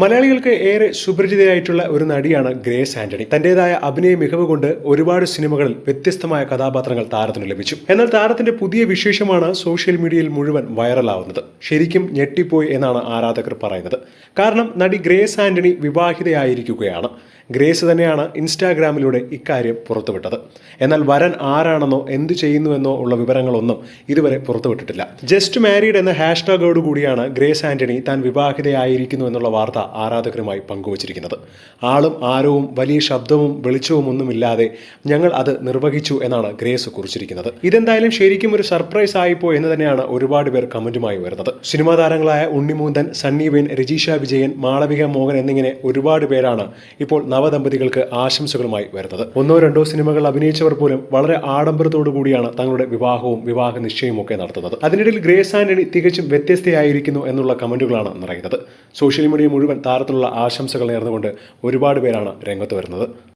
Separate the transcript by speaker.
Speaker 1: മലയാളികൾക്ക് ഏറെ സുപരിചിതയായിട്ടുള്ള ഒരു നടിയാണ് ഗ്രേസ് ആന്റണി. തന്റേതായ അഭിനയ മികവ് കൊണ്ട് ഒരുപാട് സിനിമകളിൽ വ്യത്യസ്തമായ കഥാപാത്രങ്ങൾ താരത്തിന് ലഭിച്ചു. എന്നാൽ താരത്തിന്റെ പുതിയ വിശേഷമാണ് സോഷ്യൽ മീഡിയയിൽ മുഴുവൻ വൈറലാവുന്നത്. ശരിക്കും ഞെട്ടിപ്പോയി എന്നാണ് ആരാധകർ പറയുന്നത്. കാരണം നടി ഗ്രേസ് ആന്റണി വിവാഹിതയായിരിക്കുകയാണ്. ഗ്രേസ് തന്നെയാണ് ഇൻസ്റ്റാഗ്രാമിലൂടെ ഇക്കാര്യം പുറത്തുവിട്ടത്. എന്നാൽ വരൻ ആരാണെന്നോ എന്തു ചെയ്യുന്നുവെന്നോ ഉള്ള വിവരങ്ങളൊന്നും ഇതുവരെ പുറത്തുവിട്ടിട്ടില്ല. ജസ്റ്റ് മാരീഡ് എന്ന ഹാഷ്ടാഗോട് കൂടിയാണ് ഗ്രേസ് ആന്റണി താൻ വിവാഹിതയായിരിക്കുന്നു എന്നുള്ള വാർത്ത ആരാധകരുമായി പങ്കുവച്ചിരിക്കുന്നത്. ആളും ആരവും വലിയ ശബ്ദവും വെളിച്ചവും ഒന്നുമില്ലാതെ ഞങ്ങൾ അത് നിർവഹിച്ചു എന്നാണ് ഗ്രേസ് കുറിച്ചിരിക്കുന്നത്. ഇതെന്തായാലും ശരിക്കും ഒരു സർപ്രൈസ് ആയിപ്പോ എന്ന് തന്നെയാണ് ഒരുപാട് പേർ കമന്റുമായി വരുന്നത്. സിനിമാ താരങ്ങളായ ഉണ്ണിമൂന്തൻ സണ്ണി വെയിൻ രജീഷ വിജയൻ മാളവിക മോഹൻ എന്നിങ്ങനെ ഒരുപാട് പേരാണ് ഇപ്പോൾ നവദമ്പതികൾക്ക് ആശംസകളുമായി വരുന്നത്. ഒന്നോ രണ്ടോ സിനിമകൾ അഭിനയിച്ചവർ പോലും വളരെ ആഡംബരത്തോടു കൂടിയാണ് തങ്ങളുടെ വിവാഹവും വിവാഹ നിശ്ചയവും ഒക്കെ നടത്തുന്നത്. അതിനിടയിൽ ഗ്രേസ് ആന്റണി തികച്ചും വ്യത്യസ്തയായിരിക്കുന്നു എന്നുള്ള കമന്റുകളാണ് നിറയുന്നത്. സോഷ്യൽ മീഡിയ മുഴുവൻ താരത്തിലുള്ള ആശംസകൾ നേർന്നുകൊണ്ട് ഒരുപാട് പേരാണ് രംഗത്ത് വരുന്നത്.